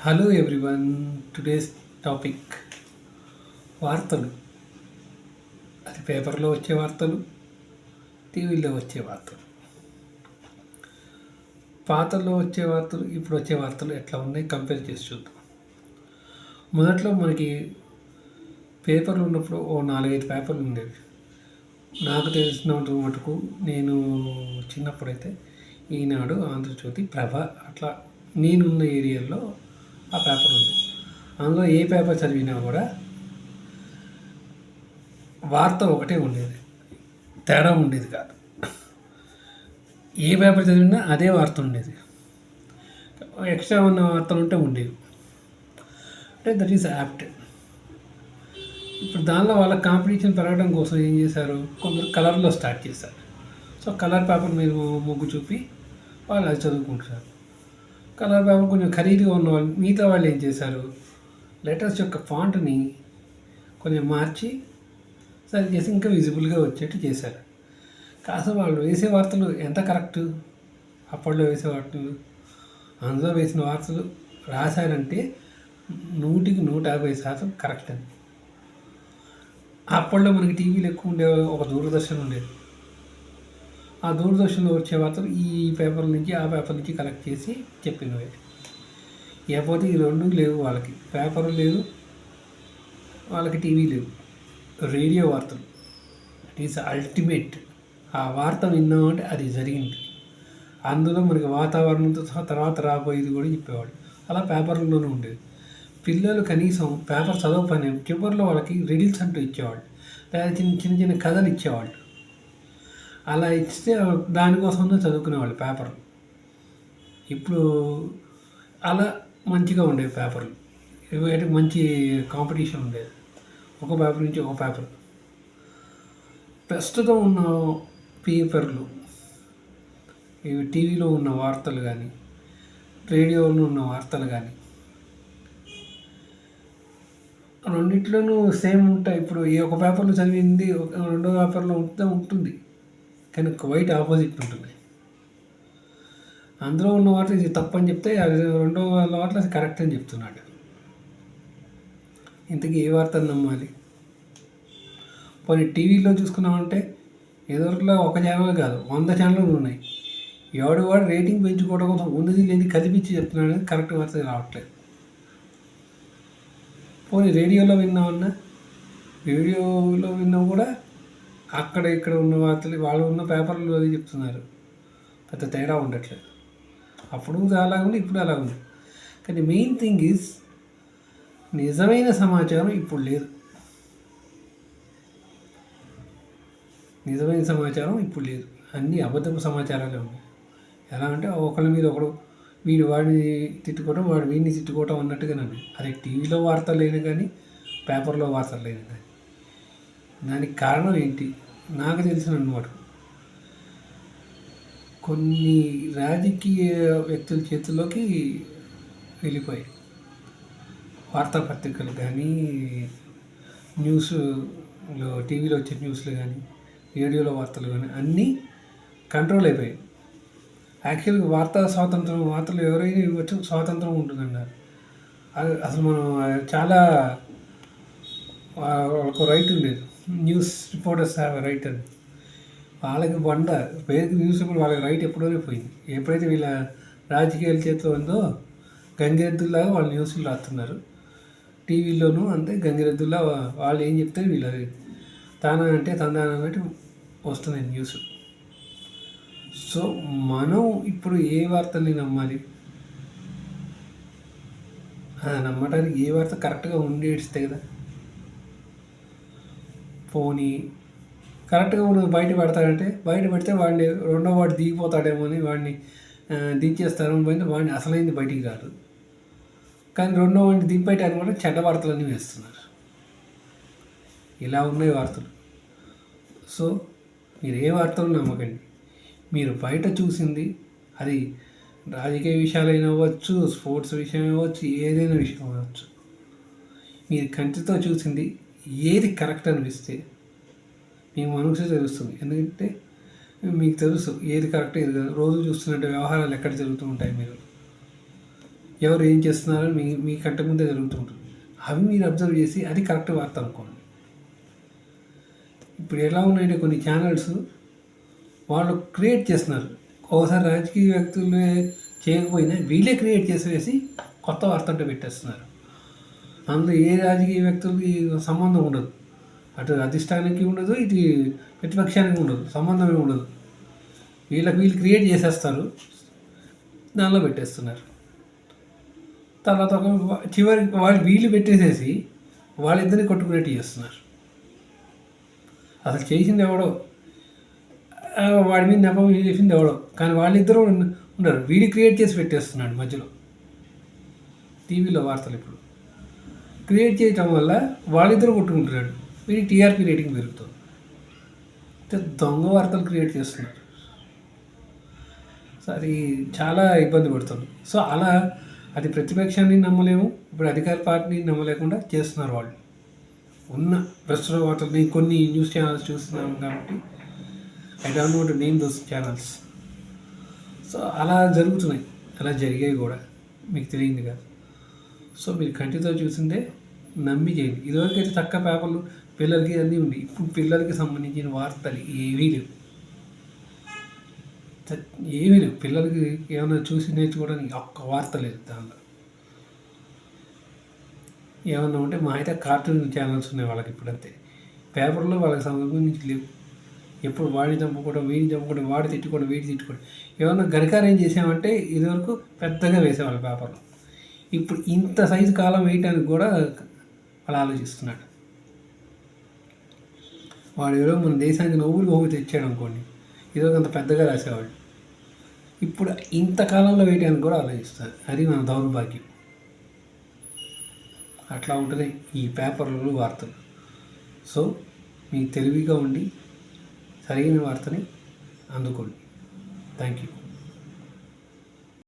Hello everyone today's topic వార్తలు. అది పేపర్లో వచ్చే వార్తలు టీవీలో వచ్చే వార్తలు. పాతల్లో వచ్చే వార్తలు ఇప్పుడు వచ్చే వార్తలు ఎట్లా ఉన్నాయి కంపేర్ చేసి చూద్దాం. మొదట్లో మనకి పేపర్లు ఉన్నప్పుడు ఓ నాలుగైదు పేపర్లు ఉండేవి. నాకు తెలిసినంత మటుకు నేను చిన్నప్పుడైతే ఈనాడు ఆంధ్రజ్యోతి ప్రభ అట్లా నేనున్న ఏరియాలో ఆ పేపర్ ఉంది. అందులో ఏ పేపర్ చదివినా కూడా వార్త ఒకటే ఉండేది. తేడా ఉండేది కాదు. ఏ పేపర్ చదివినా అదే వార్త ఉండేది. ఎక్స్ట్రా ఉన్న వార్తలు ఉంటే ఉండేవి. అంటే దట్ ఈస్ యాప్ట్. ఇప్పుడు దానిలో వాళ్ళ కాంపిటీషన్ పెరగడం కోసం ఏం చేశారు? కొందరు కలర్లో స్టార్ట్ చేశారు. సో కలర్ పేపర్ మీద మొగ్గు చూపి వాళ్ళు అది చదువుకుంటున్నారు. కలర్ పేపర్ కొంచెం ఖరీదుగా ఉన్న వాళ్ళు మిగతా వాళ్ళు ఏం చేశారు? లెటర్స్ యొక్క ఫాంట్ని కొంచెం మార్చి సరి చేసి ఇంకా విజిబుల్గా వచ్చేట్టు చేశారు. కాస్త వాళ్ళు వేసే వార్తలు ఎంత కరెక్ట్ అప్పట్లో వేసే వార్తలు అందులో వేసిన వార్తలు రాశారంటే నూటికి నూట యాభై శాతం కరెక్ట్ అని. అప్పట్లో మనకి టీవీలు ఎక్కువ ఉండే ఒక దూరదర్శన్ ఉండేది. ఆ దూరదర్శన్లో వచ్చే వార్తలు ఈ పేపర్ నుంచి ఆ పేపర్ నుంచి కలెక్ట్ చేసి చెప్పినవి. లేకపోతే ఈ రెండు లేవు వాళ్ళకి. పేపర్ లేదు వాళ్ళకి టీవీ లేవు రేడియో వార్తలు. ఇట్ ఈస్ అల్టిమేట్ ఆ వార్త విన్నామంటే అది జరిగింది. అందులో మనకి వాతావరణంతో సహా తర్వాత రాబోయేది కూడా చెప్పేవాడు. అలా పేపర్లోనే ఉండేది. పిల్లలు కనీసం పేపర్ చదవపని చివరిలో వాళ్ళకి రిడిల్స్ అంటూ ఇచ్చేవాళ్ళు. లేదా చిన్న చిన్న చిన్న కథలు ఇచ్చేవాళ్ళు. అలా ఇస్తే దానికోసమే చదువుకునేవాళ్ళు పేపర్ ఇప్పుడు అలా మంచిగా ఉండేవి పేపర్లు. ఇవి మంచి కాంపిటీషన్ ఉండేది. ఒక పేపర్ నుంచి ఒక పేపర్. ప్రస్తుతం ఉన్న పేపర్లు ఇవి టీవీలో ఉన్న వార్తలు కానీ రేడియోలో ఉన్న వార్తలు కానీ రెండిట్లోనూ సేమ్ ఉంటాయి. ఇప్పుడు ఈ ఒక పేపర్లో చదివింది రెండో పేపర్లో ఉంటే ఉంటుంది. కానీ క్వైట్ ఆపోజిట్ ఉంటుంది. అందులో ఉన్న వాటర్ ఇది తప్పని చెప్తే అది రెండో వార్త అది కరెక్ట్ అని చెప్తున్నాడు. ఇంతకీ ఏ వార్తను నమ్మాలి? పోనీ టీవీలో చూసుకున్నామంటే ఎదురులో ఒక ఛానల్ కాదు వంద ఛానళ్ళు ఉన్నాయి. ఎవడు వాడు రేటింగ్ పెంచుకోవడం కోసం ఉన్నది లేని కదిపించి చెప్తున్నాడు కరెక్ట్ వార్త రావట్లేదు. పోనీ రేడియోలో విన్నామన్నా రేడియోలో విన్నా కూడా అక్కడ ఇక్కడ ఉన్న వార్తలు వాళ్ళు ఉన్న పేపర్లు అది చెప్తున్నారు. పెద్ద తేడా ఉండట్లేదు. అప్పుడు అలా ఉంది ఇప్పుడు అలా ఉంది. కానీ మెయిన్ థింగ్ ఈజ్ నిజమైన సమాచారం ఇప్పుడు లేదు. నిజమైన సమాచారం ఇప్పుడు లేదు. అన్నీ అబద్ధపు సమాచారాలే ఉన్నాయి. ఎలా అంటే ఒకళ్ళ మీద ఒకడు వీడు వాడిని తిట్టుకోవడం వాడు వీడిని తిట్టుకోవటం అన్నట్టుగానండి అదే టీవీలో వార్తలు లేని కానీ పేపర్లో వార్తలు లేని కానీ. దానికి కారణం ఏంటి? నాకు తెలిసిన అన్నమాట. కొన్ని రాజకీయ వ్యక్తుల చేతుల్లోకి వెళ్ళిపోయాయి. వార్తాపత్రికలు కానీ న్యూస్లో టీవీలో వచ్చే న్యూస్లు కానీ రేడియోలో వార్తలు కానీ అన్నీ కంట్రోల్ అయిపోయాయి. యాక్చువల్గా వార్తా స్వాతంత్రం వార్తలు ఎవరైనా ఇవ్వచ్చు స్వాతంత్రం ఉంటుందన్నారు. అసలు మనం చాలా ఒక రైట్ ఉండేది. న్యూస్ రిపోర్టర్స్ రైటర్ వాళ్ళకి బండ పేరుకి న్యూస్ రిపోర్ట్ వాళ్ళకి రైట్ ఎప్పుడోనే పోయింది. ఎప్పుడైతే వీళ్ళ రాజకీయాల చేతిలో ఉందో గంగిరెద్దుల్లాగా వాళ్ళు న్యూస్లు రాస్తున్నారు. టీవీలోనూ అంతే గంగిరెద్దుల్లా వాళ్ళు ఏం చెప్తే వీళ్ళు తానా అంటే తందాన అన్నట్టు వస్తున్నాయి న్యూస్ సో మనం ఇప్పుడు ఏ వార్తల్ని నమ్మాలి? నమ్మటానికి ఏ వార్త కరెక్ట్గా ఉండేస్తే కదా? పోనీ కరెక్ట్గా ఉన్నది బయట పెడతాడంటే బయట పెడితే వాడిని రెండో వాడు దిగిపోతాడేమో అని వాడిని దించేస్తారు పోయిన వాడిని అసలైంది బయటికి రాదు. కానీ రెండో వాడిని దింపేయటానికి కూడా చెడ్డ వార్తలన్నీ వేస్తున్నారు. ఇలా ఉన్నాయి వార్తలు. సో మీరు ఏ వార్తలు నమ్మకండి. మీరు బయట చూసింది అది రాజకీయ విషయాలైనా అవ్వచ్చు స్పోర్ట్స్ విషయం అవ్వచ్చు ఏదైనా విషయం అవ్వచ్చు. మీరు కంటితో చూసింది ఏది కరెక్ట్ అనిపిస్తే మీ మనసు తెలుస్తుంది. ఎందుకంటే మీకు తెలుసు ఏది కరెక్ట్ ఏది రోజు చూస్తున్నట్టు వ్యవహారాలు ఎక్కడ జరుగుతూ ఉంటాయి మీరు? ఎవరు ఏం చేస్తున్నారో మీ మీ కంటి ముందే జరుగుతూ ఉంటుంది. అవి మీరు అబ్జర్వ్ చేసి అది కరెక్ట్ వార్త అనుకోండి. ఇప్పుడు ఎలా ఉన్నాయంటే కొన్ని ఛానల్స్ వాళ్ళు క్రియేట్ చేస్తున్నారు. ఒకసారి రాజకీయ వ్యక్తులు చేయకపోయినా వీళ్ళే క్రియేట్ చేసేసి కొత్త వార్త అంటే పెట్టేస్తున్నారు. అందులో ఏ రాజకీయ వ్యక్తులకి సంబంధం ఉండదు. అటు అధిష్టానికి ఉండదు ఇటు ప్రతిపక్షానికి ఉండదు సంబంధమే ఉండదు. వీళ్ళకి వీళ్ళు క్రియేట్ చేసేస్తారు దానిలో పెట్టేస్తున్నారు. తర్వాత ఒక చివరికి వాళ్ళు వీళ్ళు పెట్టేసేసి వాళ్ళిద్దరిని కొట్టుకునేట్టు చేస్తున్నారు. అసలు చేసింది ఎవడో? వాడి మీద నెపం చేసింది ఎవడో? కానీ వాళ్ళిద్దరూ ఉన్నారు వీడి క్రియేట్ చేసి పెట్టేస్తున్నాడు మధ్యలో. టీవీలో వార్తలు ఇప్పుడు. క్రియేట్ చేయటం వల్ల వాళ్ళిద్దరూ కొట్టుకుంటున్నాడు వీడి టీఆర్పీ రేటింగ్ పెరుగుతుంది. దొంగ వార్తలు క్రియేట్ చేస్తున్నారు. సో అది చాలా ఇబ్బంది పడుతుంది. సో అలా అది ప్రతిపక్షాన్ని నమ్మలేము. ఇప్పుడు అధికార పార్టీని నమ్మలేకుండా చేస్తున్నారు వాళ్ళు. ఉన్న ప్రస్తుత వార్తల్ని కొన్ని న్యూస్ ఛానల్స్ చూస్తున్నాం కాబట్టి I don't note name those channels so అలా జరుగుతున్నాయి. అలా జరిగాయి కూడా. మీకు తెలియదు కాదు. సో మీరు కంటితో చూసిందే నమ్మి చేయండి ఇదివరకైతే చక్క పేపర్లు పిల్లలకి అన్నీ ఉంది ఇప్పుడు పిల్లలకి సంబంధించిన వార్తలు ఏవీ లేవు. ఏమీ లేవు. పిల్లలకి ఏమైనా చూసి నేర్చుకోవడానికి ఒక్క వార్త లేదు దానిలో. ఏమన్నా ఉంటే మా అయితే కార్టూన్ ఛానల్స్ ఉన్నాయి వాళ్ళకి ఇప్పుడంతే పేపర్లో వాళ్ళకి సంబంధించి లేవు. ఎప్పుడు వాడిని చంపుకోవడం వీడిని చంపుకోవడం వాడి తిట్టుకోవడం వీడి తిట్టుకోవడం. ఏమన్నా గరికారం ఏం చేసామంటే ఇదివరకు పెద్దగా వేసేవాళ్ళు పేపర్లో. ఇప్పుడు ఇంత సైజు కాలం వేయటానికి కూడా అలా ఆలోచిస్తున్నాడు. వాడు ఎవరో మన దేశానికి నవ్వులు బహుమతి తెచ్చాడు అనుకోండి ఏదో అంత పెద్దగా రాసేవాడు. ఇప్పుడు ఇంతకాలంలో వేయడానికి కూడా ఆలోచిస్తారు అది మన దౌర్భాగ్యం. అట్లా ఉంటుంది ఈ పేపర్లు వార్తలు. సో మీ తెలివిగా ఉండి సరైన వార్తని అందుకోండి. Thank you